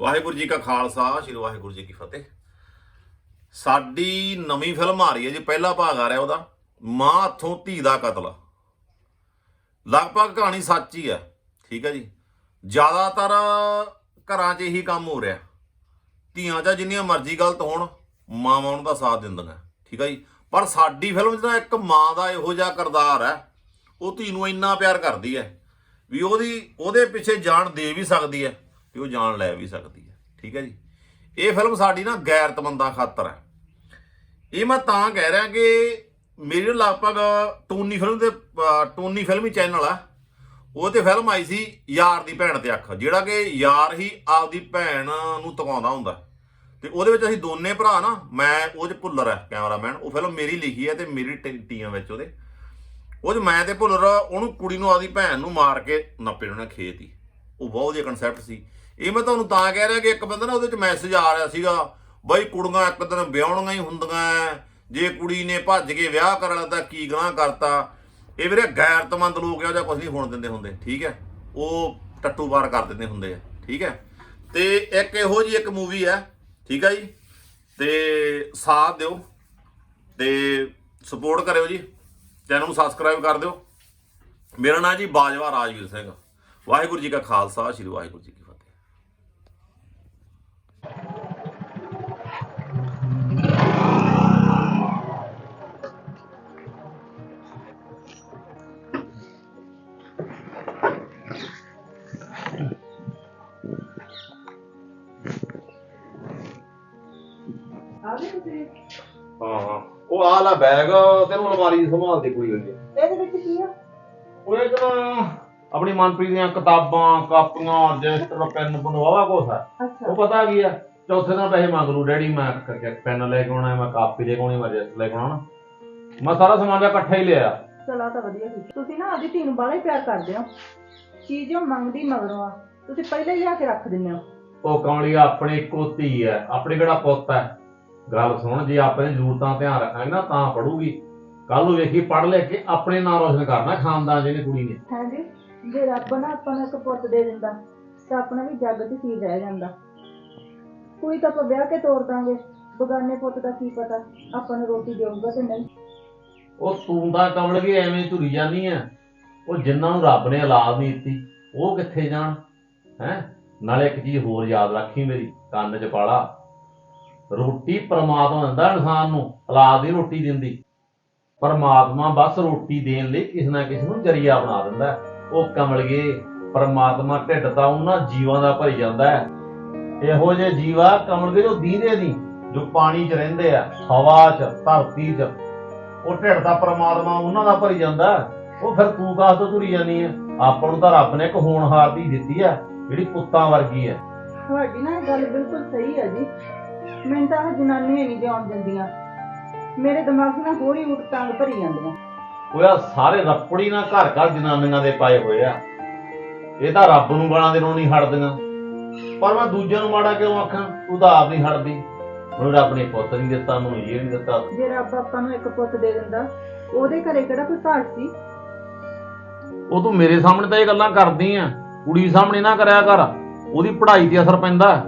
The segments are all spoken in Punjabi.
ਵਾਹਿਗੁਰੂ ਜੀ ਕਾ ਖਾਲਸਾ, ਸ੍ਰੀ ਵਾਹਿਗੁਰੂ ਜੀ ਕੀ ਫਤਿਹ। ਸਾਡੀ ਨਵੀਂ ਫਿਲਮ ਆ ਰਹੀ ਹੈ ਜੀ, ਪਹਿਲਾ ਭਾਗ ਆ ਰਿਹਾ ਉਹਦਾ, ਮਾਂ ਹੱਥੋਂ ਧੀ ਦਾ ਕਤਲ। ਲਗਭਗ ਕਹਾਣੀ ਸੱਚ ਹੀ ਹੈ, ਠੀਕ ਹੈ ਜੀ। ਜ਼ਿਆਦਾਤਰ ਘਰਾਂ 'ਚ ਇਹੀ ਕੰਮ ਹੋ ਰਿਹਾ। ਧੀਆਂ 'ਚ ਜਿੰਨੀਆਂ ਮਰਜ਼ੀ ਗਲਤ ਹੋਣ, ਮਾਵਾਂ ਉਹਨਾਂ ਦਾ ਸਾਥ ਦਿੰਦੀਆਂ ਠੀਕ ਹੈ ਜੀ। ਪਰ ਸਾਡੀ ਫਿਲਮ 'ਚ ਨਾ ਇੱਕ ਮਾਂ ਦਾ ਇਹੋ ਜਿਹਾ ਕਿਰਦਾਰ ਹੈ, ਉਹ ਧੀ ਨੂੰ ਇੰਨਾ ਪਿਆਰ ਕਰਦੀ ਹੈ, ਵੀ ਉਹਦੀ, ਉਹਦੇ ਪਿੱਛੇ ਜਾਨ ਦੇ ਵੀ ਸਕਦੀ ਹੈ। ਤੇ ਉਹ ਜਾਨ ਲੈ ਵੀ ਸਕਦੀ ਹੈ। ਠੀਕ ਹੈ ਜੀ? ਇਹ ਫਿਲਮ ਸਾਡੀ ਨਾ ਗੈਰਤਮੰਦਾਂ ਖਾਤਰ ਹੈ। ਇਹ ਮੈਂ ਤਾਂ ਕਹਿ ਰਿਹਾ ਕਿ ਮੇਰੇ ਨਾਲ ਲਗਭਗ ਟੋਨੀ ਫਿਲਮ ਦੇ ਅਹ, ਟੋਨੀ ਫਿਲਮੀ ਚੈਨਲ ਆ। ਉਹ ਤੇ ਫਿਲਮ ਆਈ ਸੀ ਯਾਰ ਦੀ ਭੈਣ ਤੇ ਅੱਖ। ਜਿਹੜਾ ਕਿ ਯਾਰ ਹੀ ਆਪਦੀ ਭੈਣ ਨੂੰ ਤਕਾਉਂਦਾ ਹੁੰਦਾ। ਤੇ ਉਹਦੇ ਵਿੱਚ ਅਸੀਂ ਦੋਨੇ ਭਰਾ ਨਾ ਮੈਂ ਉਹ 'ਚ ਭੁੱਲਰ ਹੈ ਕੈਮਰਾਮੈਨ। ਉਹ ਫਿਲਮ ਮੇਰੀ ਲਿਖੀ ਹੈ ਤੇ ਮੇਰੀ ਟੀਆਂ ਵਿੱਚ ਉਹਦੇ। ਉਹ 'ਚ ਮੈਂ ਤੇ ਭੁੱਲਰ ਉਹਨੂੰ ਕੁੜੀ ਨੂੰ ਆਪਦੀ ਭੈਣ ਨੂੰ ਮਾਰ ਕੇ ਨੱਪੇ ਉਹਨੇ ਖੇਤ। ਹੀ ਉਹ ਬਹੁਤ ਵਧੀਆ ਕਨਸੈਪਟ ਸੀ। ਇਹ ਮੈਂ ਤੁਹਾਨੂੰ ਤਾਂ ਕਹਿ ਰਿਹਾ ਕਿ ਇੱਕ ਬੰਦਾ ਨਾ ਉਹਦੇ 'ਚ ਮੈਸੇਜ ਆ ਰਿਹਾ ਸੀਗਾ, ਬਈ ਕੁੜੀਆਂ ਇੱਕ ਦਿਨ ਵਿਆਹਣੀਆਂ ਹੀ ਹੁੰਦੀਆਂ ਜੇ ਕੁੜੀ ਨੇ ਭੱਜ ਕੇ ਵਿਆਹ ਕਰ ਕਰਨ ਲੱਗਾ ਕੀ ਗਾਂ ਕਰਤਾ। ਇਹ ਵੀਰੇ ਗੈਰਤਮੰਦ ਲੋਕ ਇਹੋ ਜਿਹਾ ਕੁਝ ਨਹੀਂ ਹੋਣ ਦਿੰਦੇ ਹੁੰਦੇ, ਠੀਕ ਹੈ ਉਹ ਟੱਟੂ ਬਾਰ ਕਰ ਦਿੰਦੇ ਹੁੰਦੇ ਆ, ਠੀਕ ਹੈ ਤੇ ਇੱਕ ਇਹੋ ਜੀ ਇੱਕ ਮੂਵੀ ਹੈ ਠੀਕ ਹੈ ਜੀ? ਤੇ ਸਾਥ ਦਿਓ, ਤੇ ਸਪੋਰਟ ਕਰਿਓ ਜੀ ਚੈਨਲ ਨੂੰ ਸਬਸਕ੍ਰਾਈਬ ਕਰ ਦਿਓ। ਮੇਰਾ ਨਾਮ ਜੀ ਬਾਜਵਾ ਰਾਜਵੀਰ ਸਿੰਘ। ਵਾਹਿਗੁਰੂ ਜੀ ਕਾ ਖਾਲਸਾ, ਸ੍ਰੀ ਵਾਹਿਗੁਰੂ ਜੀ ਆ ਗਏ ਤੁਸੀਂ ਹਾਂ ਹਾਂ। ਉਹ ਆ ਲਾ ਬੈਗ ਤੈਨੂੰ ਅਲਮਾਰੀ ਸੰਭਾਲਦੀ ਕੋਈ ਹੋਈ ਹੈ ਇਹਦੇ ਵਿੱਚ ਕੀ ਆ? ਉਹ ਇੱਕ ਨਾ ਆਪਣੀ ਮਨਪ੍ਰੀਤ ਦੀਆਂ ਕਿਤਾਬਾਂ ਕਾਪੀਆਂ ਰਜਿਸਟਰ ਪੈਨ ਬਣਵਾਵਾ ਹੈ ਅੱਛਾ। ਉਹ ਪਤਾ ਕੀ ਆ? ਚੌਥੇ ਦਿਨ ਪੈਸੇ ਮੰਗ ਲੂ ਡੈਡੀ ਮੈਂ ਕਰਕੇ ਪੈਨ ਲੈ ਕੇ ਆਉਣਾ ਮੈਂ ਕਾਪੀ ਲੈ ਕੇ ਆਉਣੀ ਮੈਂ ਰਜਿਸਟਰ ਲੈ ਕੇ ਆਉਣਾ। ਮੈਂ ਸਾਰਾ ਸਮਾਨ ਦਾ ਇਕੱਠਾ ਹੀ ਲਿਆ। ਚਲਾ ਤਾਂ ਵਧੀਆ ਕੀਤਾ ਤੁਸੀਂ ਨਾ ਆਪਦੀ ਧੀ ਨੂੰ ਬਾਹਲਾ ਹੀ ਪਿਆਰ ਕਰਦੇ ਹੋ। ਚੀਜ਼ ਉਹ ਮੰਗਦੀ ਮਗਰੋਂ ਆ। ਤੁਸੀਂ ਪਹਿਲਾਂ ਹੀ ਲਿਆ ਕੇ ਰੱਖ ਦਿੰਦੇ ਹੋ। ਉਹ ਕਮਲੀ ਆਪਣੀ ਇੱਕੋ ਧੀ ਹੈ ਆਪਣੇ ਕਿਹੜਾ ਪੁੱਤ ਹੈ ਗੱਲ ਸੁਣ ਜੇ ਆਪਣੇ ਜ਼ਰੂਰਤਾਂ ਧਿਆਨ ਰੱਖਾਂਗੇ ਨਾ ਤਾਂ ਪੜੂਗੀ ਕੱਲ ਨੂੰ ਵੇਖੀ ਪੜ ਲੈ ਕੇ ਆਪਣੇ ਨਾਂ ਰੋਸ਼ਨ ਕਰਨਾ ਖਾਨਦਾਨ ਜਿਹਨੇ ਕੁੜੀ ਨੇ। ਹੈ ਜੀ ਰੱਬ ਨਾ ਆਪਾਂ ਨੂੰ ਇੱਕ ਪੁੱਤ ਦੇ ਦਿੰਦਾ ਤਾਂ ਆਪਣਾ ਵੀ ਜੱਗ 'ਚ ਕੀ ਰਹਿ ਜਾਂਦਾ। ਕੋਈ ਤਾਂ ਆਪਾਂ ਵਿਆਹ ਕੇ ਤੋਰ ਦਾਂਗੇ ਬਗਾਨੇ ਪੁੱਤ ਦਾ ਕੀ ਪਤਾ ਆਪਾਂ ਨੂੰ ਰੋਟੀ ਦੇਊਗਾ ਤੇ ਨਹੀਂ। ਉਹ ਤੂੰ ਦਾ ਕਮਲ ਵੀ ਐਵੇਂ ਝੁਰੀ ਜਾਨੀ ਆ ਉਹ ਜਿਨ੍ਹਾਂ ਨੂੰ ਰੱਬ ਨੇ ਔਲਾਦ ਨਹੀਂ ਦਿੱਤੀ ਉਹ ਕਿੱਥੇ ਜਾਣ? ਹੈ? ਨਾਲੇ ਇੱਕ ਚੀਜ਼ ਹੋਰ ਯਾਦ ਰੱਖੀ ਮੇਰੀ ਕੰਨ 'ਚ ਪਾਲਾ। ਰੋਟੀ ਪਰਮਾਤਮਾ ਦਿੰਦਾ, ਇਨਸਾਨ ਨੂੰ ਔਲਾਦ ਦੀ ਰੋਟੀ ਦਿੰਦੀ। ਪਰਮਾਤਮਾ ਬਸ ਰੋਟੀ ਦੇਣ ਲਈ ਕਿਸੇ ਨਾ ਕਿਸੇ ਨੂੰ ਜਰੀਆ ਬਣਾ ਦਿੰਦਾ ਹੈ। ਉਹ ਕਮਲਗੇ ਪਰਮਾਤਮਾ ਢਿੱਡ ਤਾਂ ਉਹਨਾਂ ਜੀਵਾਂ ਦਾ ਭਰੀ ਜਾਂਦਾ ਹੈ। ਇਹੋ ਜਿਹੇ ਜੀਵਾ ਕਮਲਗੇ ਜੋ ਦੀਦੇ ਨਹੀਂ, ਜੋ ਪਾਣੀ 'ਚ ਰਹਿੰਦੇ ਆ, ਹਵਾ 'ਚ, ਧਰਤੀ 'ਚ, ਉਹ ਢਿੱਡ ਦਾ ਪ੍ਰਮਾਤਮਾ ਉਹਨਾਂ ਦਾ ਭਰੀ ਜਾਂਦਾ ਉਹ ਫਿਰ ਤੂੰ ਕਾਸ ਤੋਂ ਤੁਰੀ ਜਾਨੀ ਹੈ? ਆਪਾਂ ਨੂੰ ਤਾਂ ਰੱਬ ਨੇ ਇੱਕ ਹੋਣਹਾਰ ਦੀ ਦਿੱਤੀ ਹੈ, ਜਿਹੜੀ ਪੁੱਤਾਂ ਵਰਗੀ ਹੈ। ਤੁਹਾਡੀ ਨਾ ਗੱਲ ਬਿਲਕੁਲ ਸਹੀ ਹੈ ਜੀ। ਮੈਨੂੰ ਤਾਂ ਆਹ ਜਨਾਨੀਆਂ ਨਹੀਂ ਜਾਣ ਦਿੰਦੀਆਂ। ਮੇਰੇ ਦਿਮਾਗ 'ਚ ਨਾ ਹੋਰ ਹੀ ਭਰੀ ਜਾਂਦੀਆਂ। ਉਹ ਆ ਸਾਰੇ ਰੱਪੜੀ ਨਾ ਘਰ ਘਰ ਜਨਾਨੀਆਂ ਦੇ ਪਾਏ ਹੋਏ ਆ। ਇਹ ਤਾਂ ਰੱਬ ਨੂੰ ਗਾਲਾਂ ਦੇਣੋਂ ਨਹੀਂ ਹਟਦੀਆਂ। ਪਰ ਮੈਂ ਦੂਜਿਆਂ ਨੂੰ ਮਾੜਾ ਕਿਉਂ ਆਖਾਂ? ਤੂੰ ਤਾਂ ਆਪ ਨਹੀਂ ਹਟਦੀ। ਮੈਨੂੰ ਰੱਬ ਨੇ ਪੁੱਤ ਨਹੀਂ ਦਿੱਤਾ ਮੈਨੂੰ ਇਹ ਨਹੀਂ ਦਿੱਤਾ। ਜੇ ਰੱਬ ਆਪਾਂ ਨੂੰ ਇੱਕ ਪੁੱਤ ਦੇ ਦਿੰਦਾ ਉਹਦੇ ਘਰੇ ਕਿਹੜਾ ਕੋਈ ਘਾਟ ਸੀ? ਉਹ ਤੂੰ ਮੇਰੇ ਸਾਹਮਣੇ ਤਾਂ ਇਹ ਗੱਲਾਂ ਕਰਦੀ ਆ। ਕੁੜੀ ਸਾਹਮਣੇ ਨਾ ਕਰਿਆ ਕਰ। ਉਹਦੀ ਪੜ੍ਹਾਈ ਤੇ ਅਸਰ ਪੈਂਦਾ।